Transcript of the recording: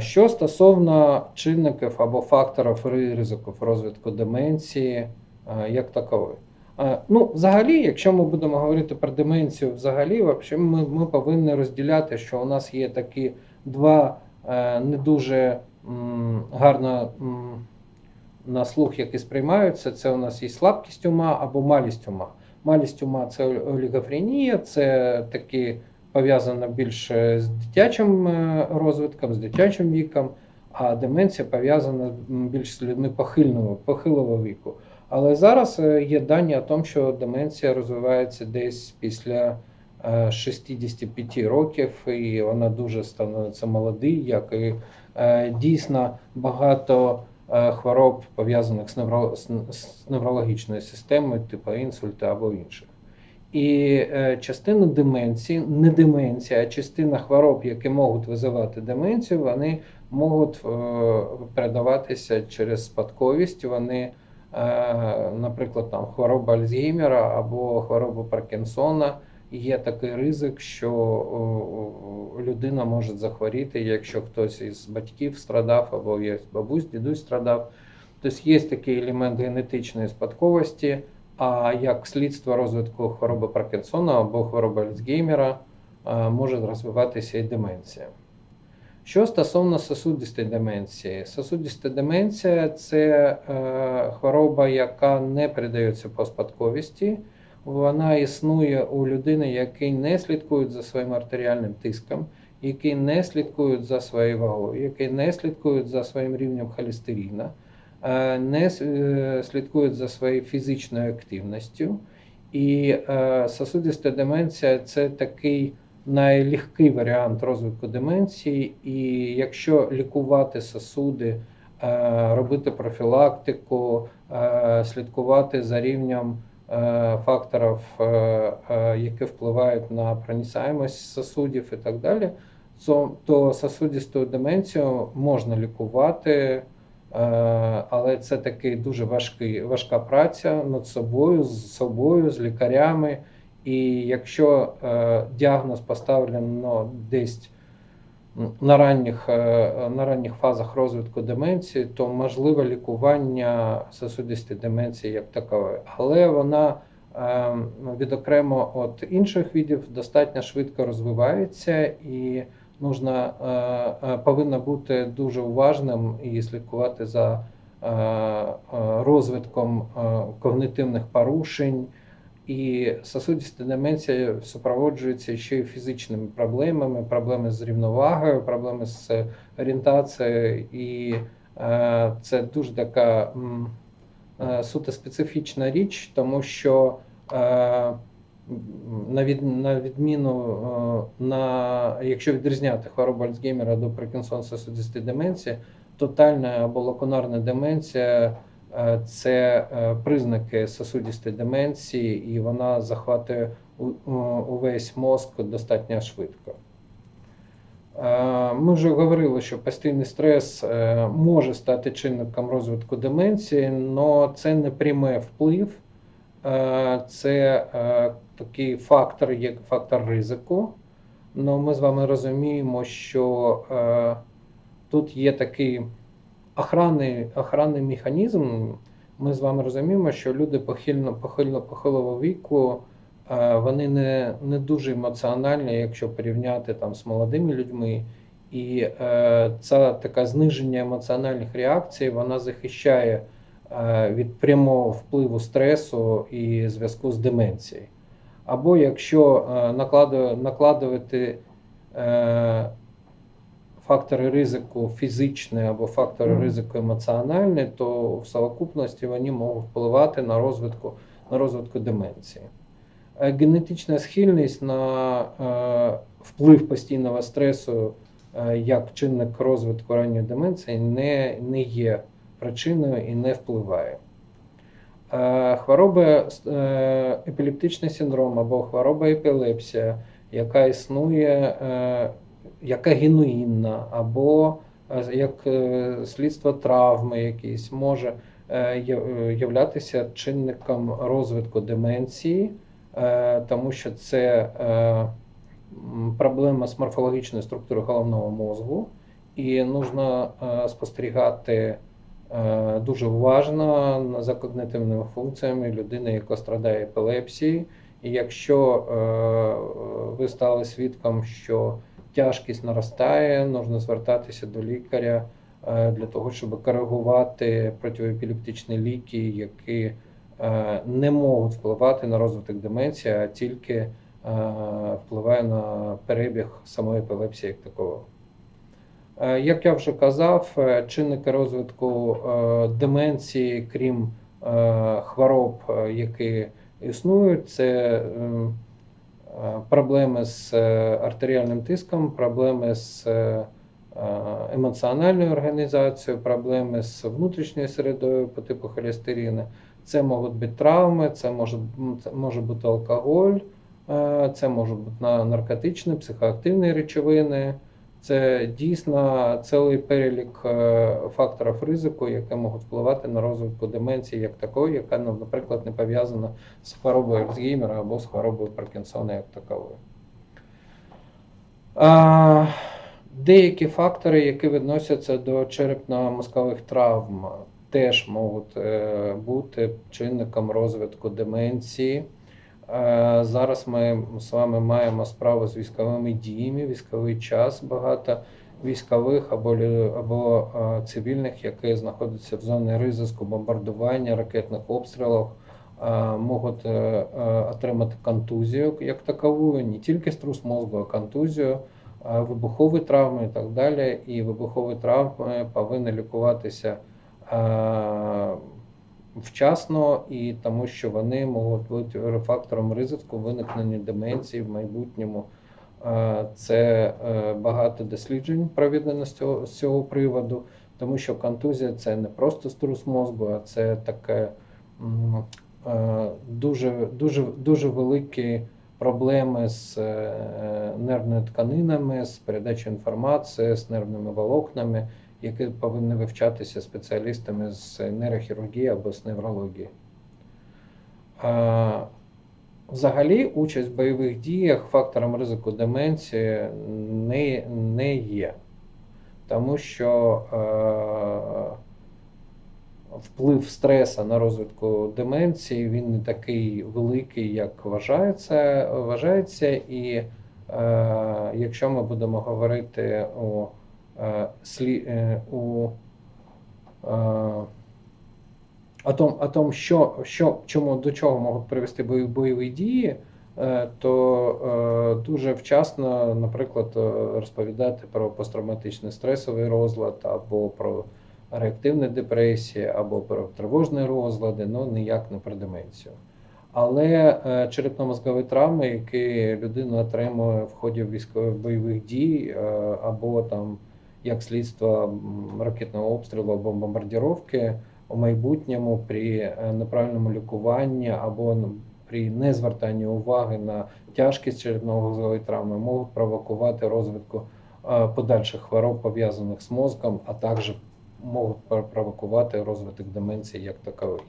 Що стосовно чинників або факторів ризику розвитку деменції е, як такової. Е, Ну, взагалі, якщо ми будемо говорити про деменцію, взагалі, ми, ми повинні розділяти, що у нас є такі два е, не дуже гарно на слух, які сприймаються. Це у нас є слабкість ума або малість ума. Малість ума це олігофренія, це такі пов'язано більше з дитячим е, розвитком, з дитячим віком, а деменція пов'язана більш з людьми похильного, похилого віку. Але зараз е, є дані о тому, що деменція розвивається десь після е, 65 років, і вона дуже становиться молодий, як і е, дійсно багато е, хвороб пов'язаних з, невро, з, з неврологічною системою, типу інсульту або інших. І е, частина деменції, не деменція, а частина хвороб, які можуть визивати деменцію, вони можуть е, передаватися через спадковість. Вони, е, наприклад, там хвороба Альцгеймера або хвороба Паркінсона. Є такий ризик, що о, людина може захворіти, якщо хтось із батьків страдав, або є бабусь, дідусь страдав. Тобто є такий елемент генетичної спадковості. А як слідство розвитку хвороби Паркінсона або хвороби Альцгеймера е, може розвиватися і деменція. Що стосовно сосудистої деменції, сосудиста деменція це е, хвороба, яка не передається по спадковісті. Вона існує у людини, які не слідкують за своїм артеріальним тиском, які не слідкують за своєю вагою, які не слідкують за своїм рівнем холестерина не слідкують за своєю фізичною активністю. І сосудиста деменція це такий найлегкий варіант розвитку деменції. І якщо лікувати сосуди, робити профілактику, слідкувати за рівнем факторів, які впливають на проницаємость сосудів і так далі, то сосудисту деменцію можна лікувати. Е, але це такий дуже важкий, важка праця над собою, з собою, з лікарями. І якщо е, діагноз поставлено десь на ранніх е, на ранніх фазах розвитку деменції, то можливе лікування сосудистої деменції як такової. Але вона відокремо від інших видів достатньо швидко розвивається і нужно, е, е, повинно бути дуже уважним і слідкувати за е, розвитком когнитивних порушень. І сосудиста деменція супроводжується ще й фізичними проблемами, проблеми з рівновагою, проблеми з орієнтацією. І це дуже така суто специфічна річ, тому що на від, на відміну е, на якщо відрізняти хворобу Альцгеймера до Паркінсон сосудистої деменції, тотальна або лакунарна деменція е, це е, признаки сосудистої деменції, і вона захватує увесь мозк достатньо швидко. Ми вже говорили, що постійний стрес може стати чинником розвитку деменції, але це не прямий вплив. Е, це е, такий фактор, як фактор ризику. Ну, Ми з вами розуміємо, що е, тут є такий охранний охранний механізм. Ми з вами розуміємо, що люди похильно похильно похилого віку вони не не дуже емоціональні, якщо порівняти там з молодими людьми. І е, це таке зниження емоціональних реакцій, вона захищає. Е, від прямого впливу стресу і зв'язку з деменцією. Або якщо е, накладувати е, фактори ризику фізичні або фактори ризику емоціональні, то в совокупності вони можуть впливати на розвитку, на розвитку деменції. Генетична схильність на вплив постійного стресу як чинник розвитку ранньої деменції не, не є причиною і не впливає. Е, хвороба е, епілептичний синдром або хвороба епілепсія, яка існує, е, яка генуїнна, або як слідство травми, якісь, може являтися чинником розвитку деменції, тому що це проблема з морфологічною структурою головного мозку. і нужно спостерігати дуже уважно за когнитивними функціями людини, яка страдає епілепсією. І якщо е, ви стали свідком, що тяжкість наростає, нужно звертатися до лікаря е, для того, щоб коригувати протиепілептичні ліки, які е, не можуть впливати на розвиток деменції, а тільки е, впливає на перебіг самої епілепсії як такого. Е, Як я вже казав, е, чинники розвитку е, деменції, крім хвороб, які існують, це проблеми з артеріальним тиском, проблеми з емоціональною організацією, проблеми з внутрішньою середою по типу холестерину. Це можуть бути травми, це може, це може бути алкоголь, це можуть бути на- наркотичні, психоактивні речовини. Це дійсно цілий перелік е, факторів ризику, які можуть впливати на розвиток деменції як такої, яка, ну, наприклад, не пов'язана з хворобою Альцгеймера або з хворобою Паркінсона як таковою. Деякі фактори, які відносяться до черепно-мозкових травм, теж можуть е, бути чинником розвитку деменції. Е, Зараз ми з вами маємо справу з військовими діями, військовий час, багато військових або, або е, цивільних, які знаходяться в зоні ризику бомбардування, ракетних обстрілів, е, можуть отримати контузію як такову, не тільки струс мозку, а контузію, вибухові травми і так далі. І вибухові травми повинні лікуватися вчасно і тому, що вони можуть бути фактором ризику виникнення деменції в майбутньому. Е, Це е, багато досліджень проведено з цього, з цього приводу, тому що контузія це не просто струс мозку, а це таке е, дуже, дуже, дуже великі проблеми з нервними тканинами, з передачею інформації, з нервними волокнами, які повинні вивчатися спеціалістами з нейрохірургії або з неврології. А, Взагалі, участь в бойових діях фактором ризику деменції не, не є, тому що е, вплив стреса на розвитку деменції він не такий великий, як вважається. вважається і е, якщо ми будемо говорити е, у е, о том, о том що, що, чому до чого можуть привести бойові дії, е, то е, дуже вчасно, наприклад, е, розповідати про посттравматичний стресовий розлад або про реактивні депресії, або про тривожні розлади, ну ніяк не про деменцію. Але е, черепно-мозкові травми, які людина отримує в ході військових бойових дій, е, або там як слідство ракетного обстрілу або бомбардіровки, у майбутньому при е, неправильному лікуванні або ну, при незвертанні уваги на тяжкість черепно-мозгової травми можуть провокувати розвитку е, подальших хвороб, пов'язаних з мозком, а також можуть пр- провокувати розвиток деменції як таковий.